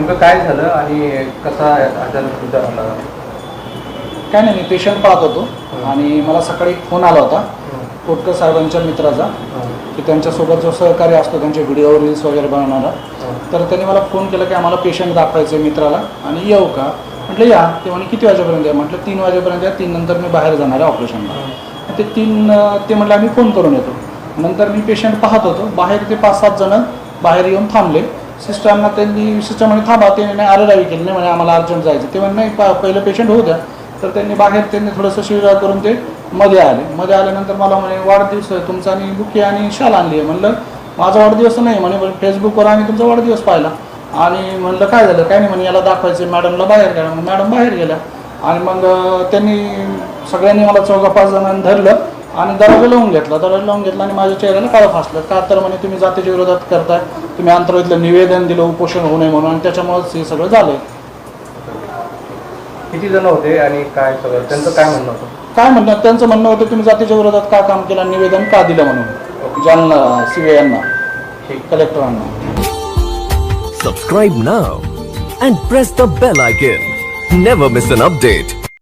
नेमकं काय झालं आणि कसा आजार तुझा आला काय नाही मी पेशंट पाहत होतो आणि मला सकाळी फोन आला होता कोटकर साहेबांच्या मित्राचा की त्यांच्यासोबत जो सहकारी असतो त्यांचे व्हिडिओ रील्स वगैरे बनवणारा. तर त्यांनी मला फोन केला की आम्हाला पेशंट दाखवायचं आहे मित्राला आणि येऊ का? म्हटलं या. ते म्हणे किती वाजेपर्यंत या? म्हटलं तीन वाजेपर्यंत या तीन नंतर मी बाहेर जाणार आहे ऑपरेशनला. ते तीन ते म्हटलं आम्ही फोन करून येतो. नंतर मी पेशंट पाहत होतो. बाहेर ते पाच सात जण बाहेर येऊन थांबले. सिस्टरना त्यांनी सिस्टर म्हणे थांबा ते नाही आरडावी केली नाही म्हणे आम्हाला अर्जंट जायचं. ते म्हणे नाही पा पहिलं पेशंट होऊ द्या. तर त्यांनी बाहेर त्यांनी थोडंसं शिवरा करून ते मध्ये आले. मध्ये आल्यानंतर मला म्हणे वाढदिवस आहे तुमचा आणि बुके आणि शाल आणली आहे. म्हणलं माझा वाढदिवस नाही म्हणे फेसबुकवर आम्ही तुमचा वाढदिवस पाहिला. आणि म्हणलं काय झालं? काय नाही म्हणे याला दाखवायचं मॅडमला बाहेर गेला. मग मॅडम बाहेर गेल्या आणि मग त्यांनी सगळ्यांनी मला चौघा पाच जणांनी धरलं. आणि दरवाजा लावून घेतला. दरवाजा लावून घेतला आणि माझ्या चेहऱ्याला काळं फासलं. का तर म्हणे तुम्ही जातीच्या विरोधात करताय. तुम्ही आंतरवाईतलं निवेदन दिलं उपोषण होऊ नये म्हणून. आणि त्याच्यामुळेच हे सगळं झालंय. किती जण होते आणि काय सगळं? त्यांचं काय म्हणणं होतं? काय म्हणतात त्यांचं म्हणणं होतं तुम्ही जातीच्या विरोधात का काम केलं? आणि निवेदन का दिलं म्हणून? जालना सीबीआय यांना कलेक्टरांना. Subscribe now and press the bell icon. Never miss an update.